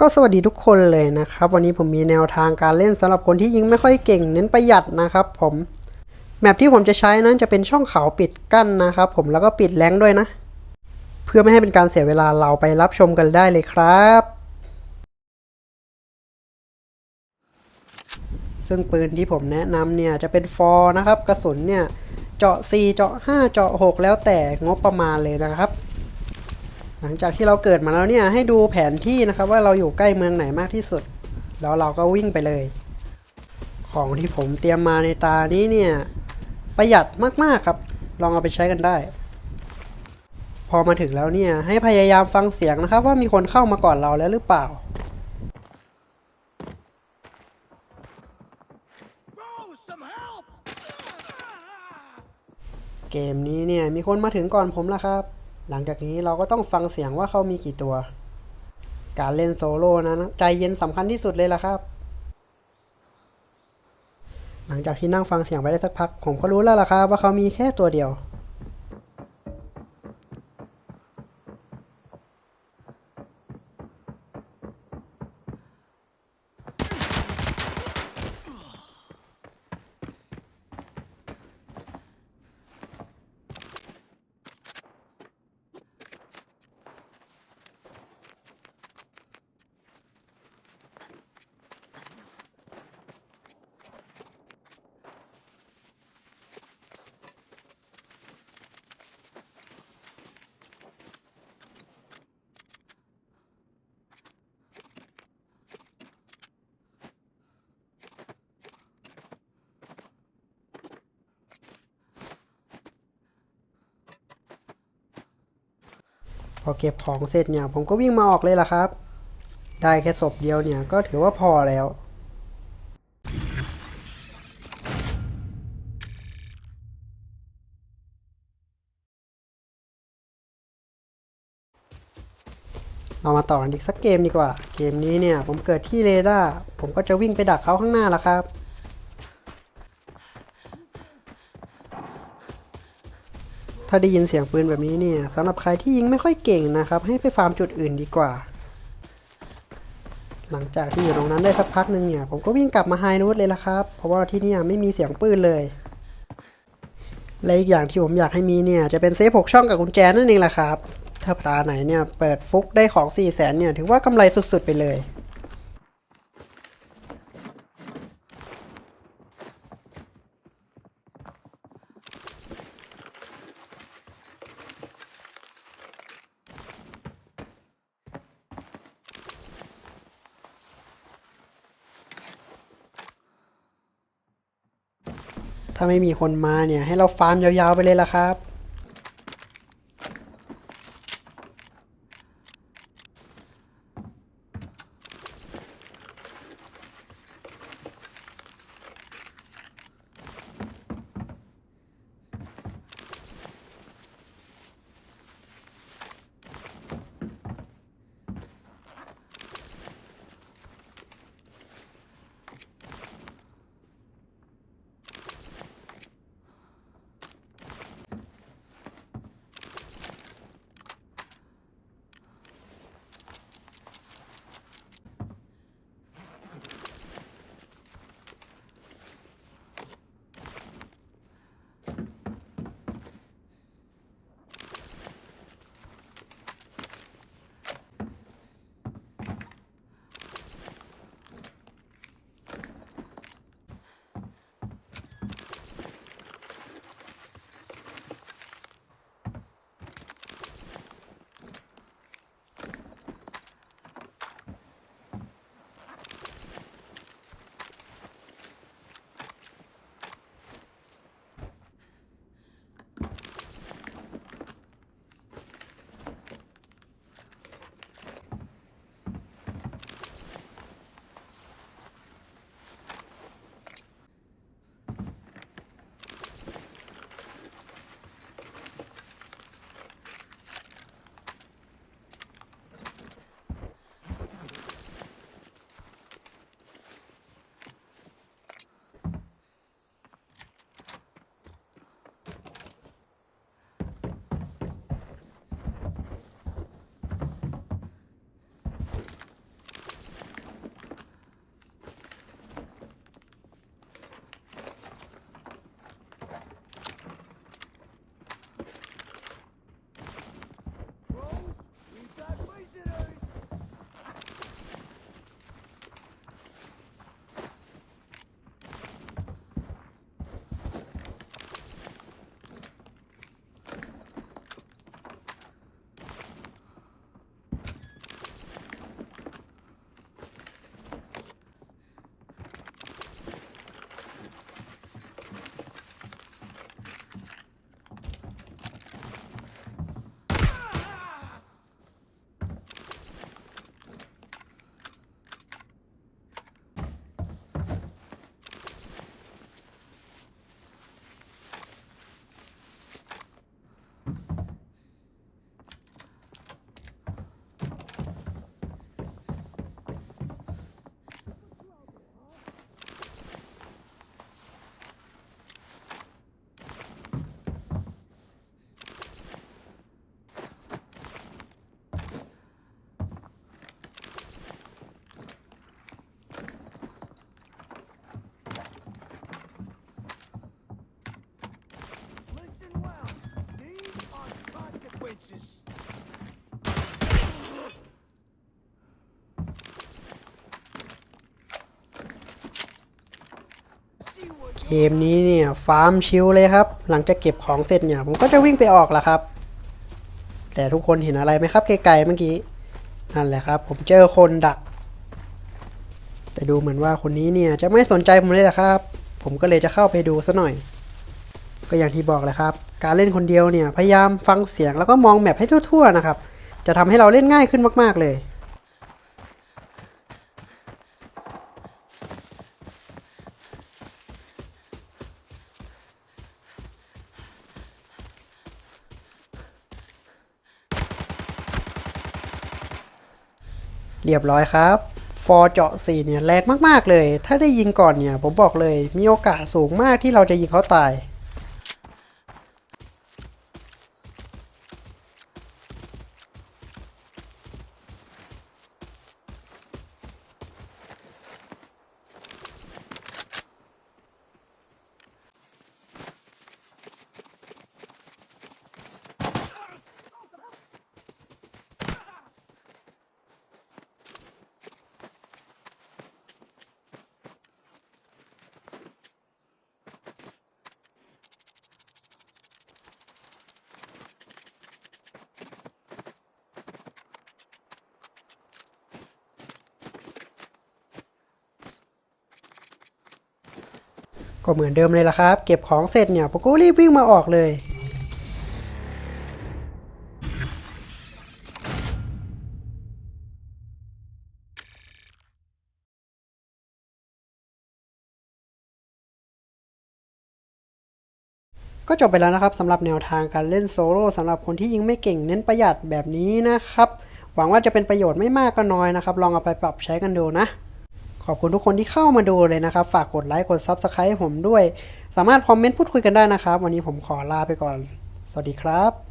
ก็สวัสดีทุกคนเลยนะครับ วันนี้ผมมีแนวทางการเล่นสำหรับคนที่ยิงไม่ค่อยเก่งเน้นประหยัดนะครับผมแมปที่ผมจะใช้นั้นจะเป็นช่องเขาปิดกั้นนะครับผมแล้วก็ปิดแรงด้วยนะ เพื่อไม่ให้เป็นการเสียเวลาเราไปรับชมกันได้เลยครับ ซึ่งปืนที่ผมแนะนำเนี่ยจะเป็นฟอร์นะครับ กระสุนเนี่ยเจาะ 4 เจาะ 5 เจาะ 6 แล้วแต่งบประมาณเลยนะครับ หลังจากที่เราเกิดมาแล้วเนี่ยให้ดูแผนที่นะครับว่าเราอยู่ใกล้เมืองไหนมากที่สุด แล้วเราก็วิ่งไปเลย ของที่ผมเตรียมมาในตานี้เนี่ยประหยัดมากๆครับ ลองเอาไปใช้กันได้ พอมาถึงแล้วเนี่ยให้พยายามฟังเสียงนะครับ ว่ามีคนเข้ามาก่อนเราแล้วหรือเปล่าเกมนี้เนี่ยมีคนมาถึงก่อนผมแล้วครับ หลังจากนี้เราก็ต้องฟังเสียงว่าเขามีกี่ตัว การเล่นโซโล่นะใจเย็นสำคัญที่สุดเลยล่ะครับ หลังจากที่นั่งฟังเสียงไปได้สักพัก ผมก็รู้แล้วล่ะครับว่าเขามีแค่ตัวเดียว พ อเก็บของเสร็จเนี่ย ผมก็วิ่งมาออกเลยล่ะครับ ได้แค่ศพเดียวเนี่ยก็ถือว่าพอแล้ว เรามาต่อกันอีกสักเกมดีกว่า เกมนี้เนี่ยผมเกิดที่เรดาร์ผมก็จะวิ่งไปดักเขาข้างหน้าละครับ ถ้าได้ยินเสียงปืนแบบนี้เนี่ยสำหรับใครที่ยิงไม่ค่อยเก่งนะครับ ให้ไปฟาร์มจุดอื่นดีกว่า หลังจากที่อยู่ตรงนั้นได้สักพักหนึ่งเนี่ย ผมก็วิ่งกลับมาไฮนูตเลยละครับ เพราะว่าที่นี่ไม่มีเสียงปืนเลย และอีกอย่างที่ผมอยากให้มีเนี่ย จะเป็นเซฟหกช่องกับกุญแจนั่นเองแหละครับ ถ้าตาไหนเนี่ยเปิดฟุกได้ของ4ี่แสนเนี่ยถือว่ากำไรสุดๆไปเลย ถ้าไม่มีคนมาเนี่ย ให้เราฟาร์มยาวๆไปเลยละครับ เกมนี้เนี่ยฟาร์มชิลเลยครับ หลังจากเก็บของเสร็จเนี่ย ผมก็จะวิ่งไปออกละครับ แต่ทุกคนเห็นอะไรไหมครับไกลๆเมื่อกี้ นั่นแหละครับ ผมเจอคนดัก แต่ดูเหมือนว่าคนนี้เนี่ยจะไม่สนใจผมเลยละครับ ผมก็เลยจะเข้าไปดูซะหน่อย ก็อย่างที่บอกแหละครับ การเล่นคนเดียวเนี่ยพยายามฟังเสียงแล้วก็มองแมพให้ทั่ว ๆนะครับ จะทำให้เราเล่นง่ายขึ้นมาก ๆเลย เรียบร้อยครับฟอร์เจาะ4เนี่ยแรงมากๆเลย ถ้าได้ยิงก่อนเนี่ย ผมบอกเลยมีโอกาสสูงมากที่เราจะยิงเขาตาย ก็เหมือนเดิมเลยละครับ เก็บของเสร็จเนี่ยผมก็รีบวิ่งมาออกเลย ก็จบไปแล้วนะครับสำหรับแนวทางการเล่นโซโล่สำหรับคนที่ยิงไม่เก่งเน้นประหยัดแบบนี้นะครับ หวังว่าจะเป็นประโยชน์ไม่มากก็น้อยนะครับ ลองเอาไปปรับใช้กันดูนะ ขอบคุณทุกคนที่เข้ามาดูเลยนะครับ ฝากกดไลค์กด Subscribe ผมด้วย สามารถคอมเมนต์พูดคุยกันได้นะครับ วันนี้ผมขอลาไปก่อน สวัสดีครับ